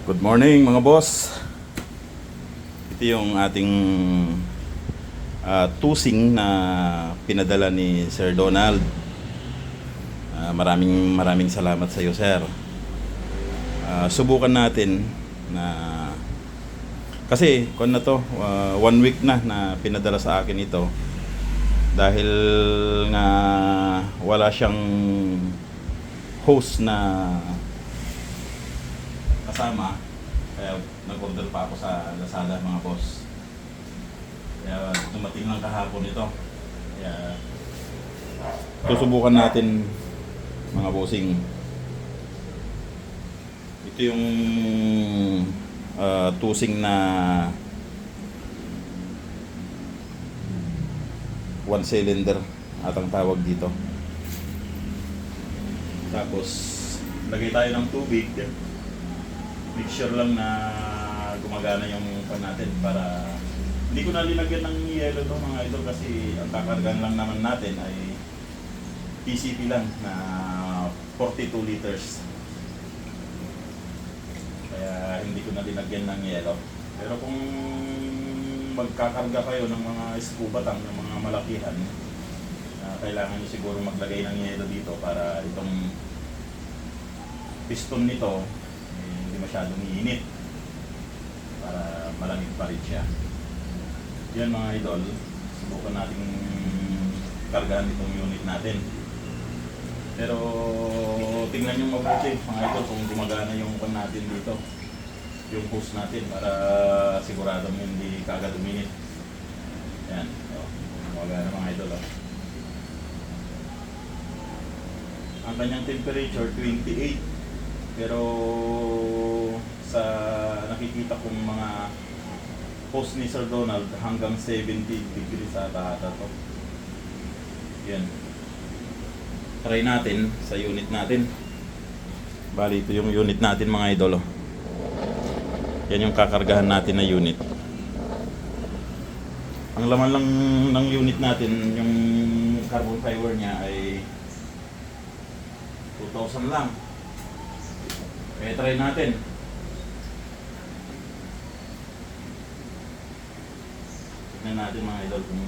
Good morning mga boss. Ito yung ating ah, tusing na pinadala ni Sir Donald. Ah, maraming maraming salamat sa iyo, sir. Ah, subukan natin na kasi kon na to, ah, one week na na pinadala sa akin ito. Dahil nga wala siyang host na kasama kaya nag-order pa ako sa Lazada mga boss. Kaya dumating lang kahapon ito. Kaya susubukan natin mga bossing. Ito yung ah, tusing na one cylinder atang tawag dito. Tapos lagay tayo ng tubig make lang na gumagana yung pan natin para hindi ko na linagyan ng yelo to mga idol kasi ang kakargan lang naman natin ay PCP lang na 42 liters. Kaya hindi ko na linagyan ng yelo. Pero kung magkakarga kayo ng mga scuba tank ng mga malakihan ah, kailangan nyo siguro maglagay ng yelo dito para itong piston nito masyadong iinit para malamig pa rin siya. Yan mga idol subukan natin kargahan itong unit natin. Pero tingnan nyo mabuti mga idol kung gumagana yung pan natin dito yung hose natin para siguradong hindi kagad uminit. Yan oh, gumagana mga idol oh. ang kanyang temperature 28 pero sa nakikita kong mga post ni Sir Donald hanggang 70 degrees sa ata to. Yan. Try natin sa unit natin. Bali ito yung unit natin mga idolo. Yan yung kakargahan natin na unit. Ang laman lang ng unit natin, yung carbon fiber niya ay 2,000 lang. Eh, try natin. Tignan natin mga idol kung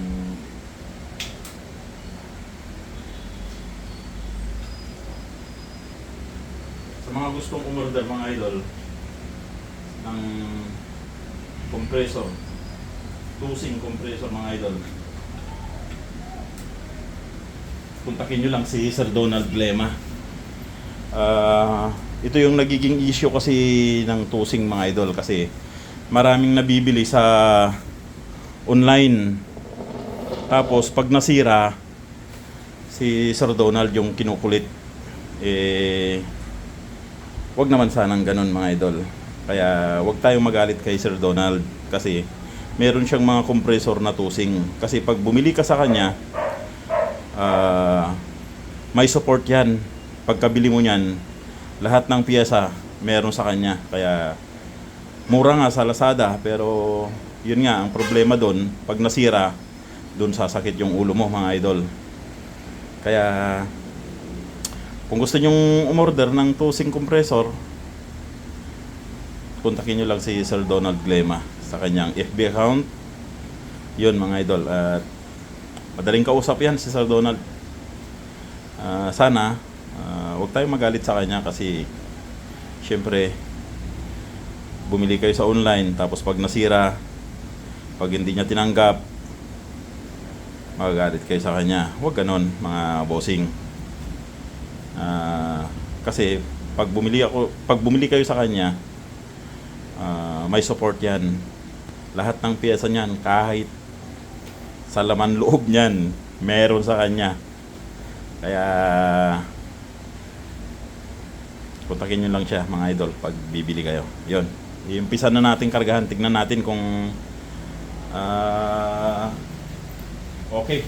sa mga gustong umorder mga idol ng compressor tusing compressor mga idol kontakin nyo lang si Sir Donald Glema Ah, ito yung nagiging issue kasi ng tusing mga idol kasi maraming nabibili sa online. Tapos pag nasira si Sir Donald yung kinukulit eh wag naman sanang ganun mga idol. Kaya wag tayong magalit kay Sir Donald kasi meron siyang mga compressor na tusing. Kasi pag bumili ka sa kanya, ah, may support yan. Pagkabili mo niyan, lahat ng piyesa meron sa kanya. Kaya mura nga sa Lazada pero yun nga ang problema doon pag nasira doon sasakit yung ulo mo mga idol. Kaya kung gusto nyong umorder ng tusing compressor, kontakin nyo lang si Sir Donald Glema sa kanyang FB account. Yun mga idol. At madaling kausap yan si Sir Donald. Ah, sana huwag tayong magalit sa kanya kasi syempre bumili kayo sa online tapos pag nasira pag hindi niya tinanggap magagalit kayo sa kanya. Huwag ganon mga bossing. Ah, kasi pag bumili ako pag bumili kayo sa kanya ah, may support yan. Lahat ng piyesa niyan kahit sa laman loob niyan meron sa kanya. Kaya kontakin nyo lang siya mga idol pag bibili kayo. Yun. Iumpisa na natin kargahan. Tignan natin kung ah, okay.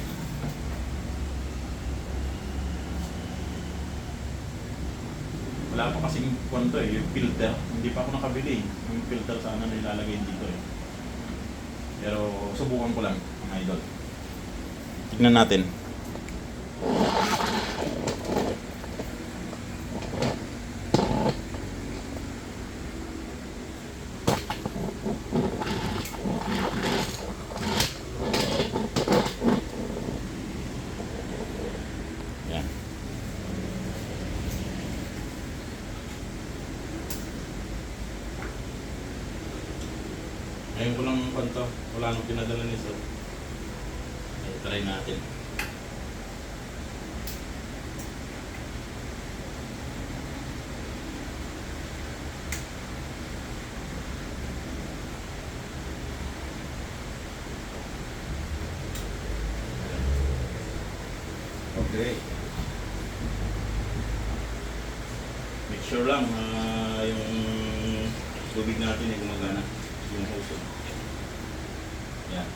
Wala pa kasing kwanto eh yung filter. Hindi pa ako nakabili yung filter sana na ilalagay dito eh. Pero subukan ko lang mga idol. Tignan natin Ngayon ko lang kwento. Wala nang pinadala ni Sir. Eh, try natin. Okay. Make sure lang ah, yung tubig natin ay gumagana. Yung hose. Yan.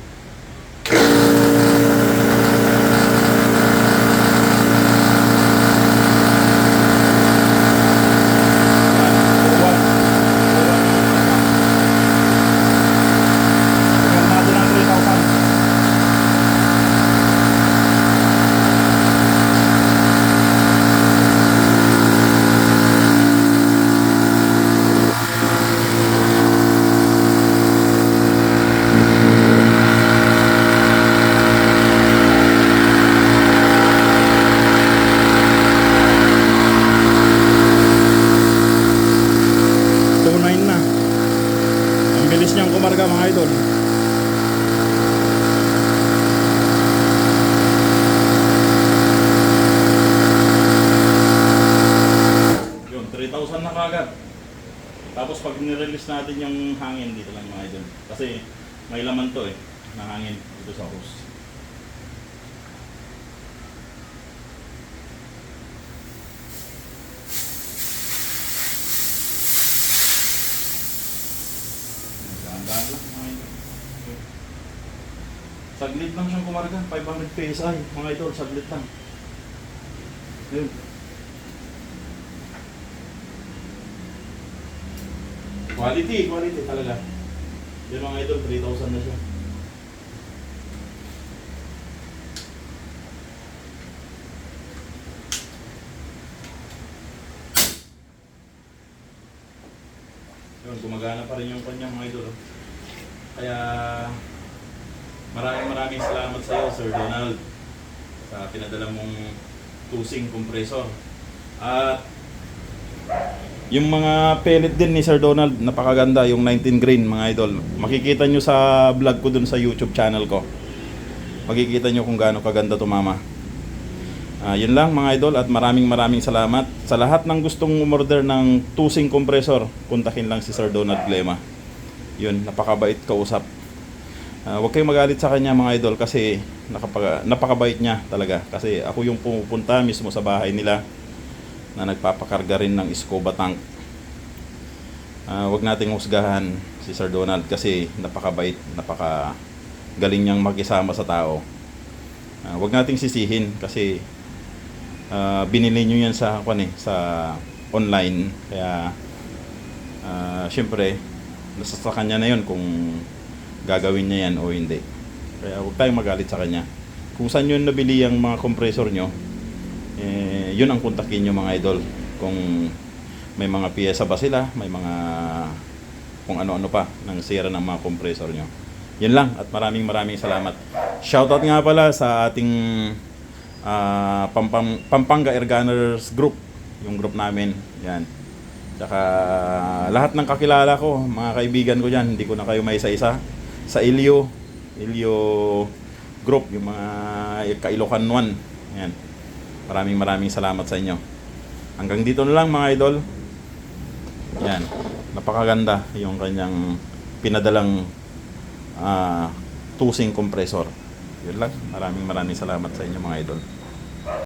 Tunay na. Ang bilis niyang kumarga mga idol. Yun, 3,000 na kagad. Tapos pag nirelease natin yung hangin dito lang mga idol. Kasi may laman to eh, na hangin dito sa hose. Dahan-dahan lang mga idol. Saglit lang siyang kumarga, 500 PSI mga idol, saglit lang. Yun. Quality, quality talaga. Yun mga idol, 3,000 na siya. Yun, gumagana pa rin yung kanyang mga idol. oh. Kaya maraming maraming salamat sa iyo, Sir Donald, sa pinadala mong tusing compressor. At yung mga pellet din ni Sir Donald, napakaganda yung 19 grain mga idol. Makikita nyo sa vlog ko dun sa YouTube channel ko. Makikita nyo kung gaano kaganda tumama. Ah, yun lang mga idol at maraming maraming salamat. Sa lahat ng gustong umorder ng tusing compressor, kontakin lang si Sir Donald Glema. Yun, napakabait kausap. Ah, huwag kayong magalit sa kanya mga idol kasi nakapag, napakabait niya talaga. Kasi ako yung pumupunta mismo sa bahay nila na nagpapakarga rin ng scuba tank. Ah, wag nating husgahan si Sir Donald kasi napakabait, napaka galing niyang makisama sa tao. Ah, wag nating sisihin kasi ah, binili niyo yan sa kwan eh, sa online kaya ah, syempre nasa sa kanya na yun kung gagawin niya yan o hindi. Kaya huwag tayong magalit sa kanya. Kung saan yun nabili ang mga compressor nyo, eh, yun ang kontakin nyo mga idol. Kung may mga piyesa ba sila, may mga kung ano-ano pa ng sira ng mga compressor nyo. Yun lang at maraming maraming salamat. Shoutout nga pala sa ating ah, Pampang, Pampanga Air Gunners Group, yung group namin. Yan. Tsaka lahat ng kakilala ko, mga kaibigan ko dyan, hindi ko na kayo may isa-isa. Sa Ilio, Ilio Group, yung mga Kailokan 1. Yan. Maraming maraming salamat sa inyo. Hanggang dito na lang mga idol. Yan. Napakaganda yung kanyang pinadalang ah, tusing compressor. Yun lang. Maraming maraming salamat sa inyo mga idol.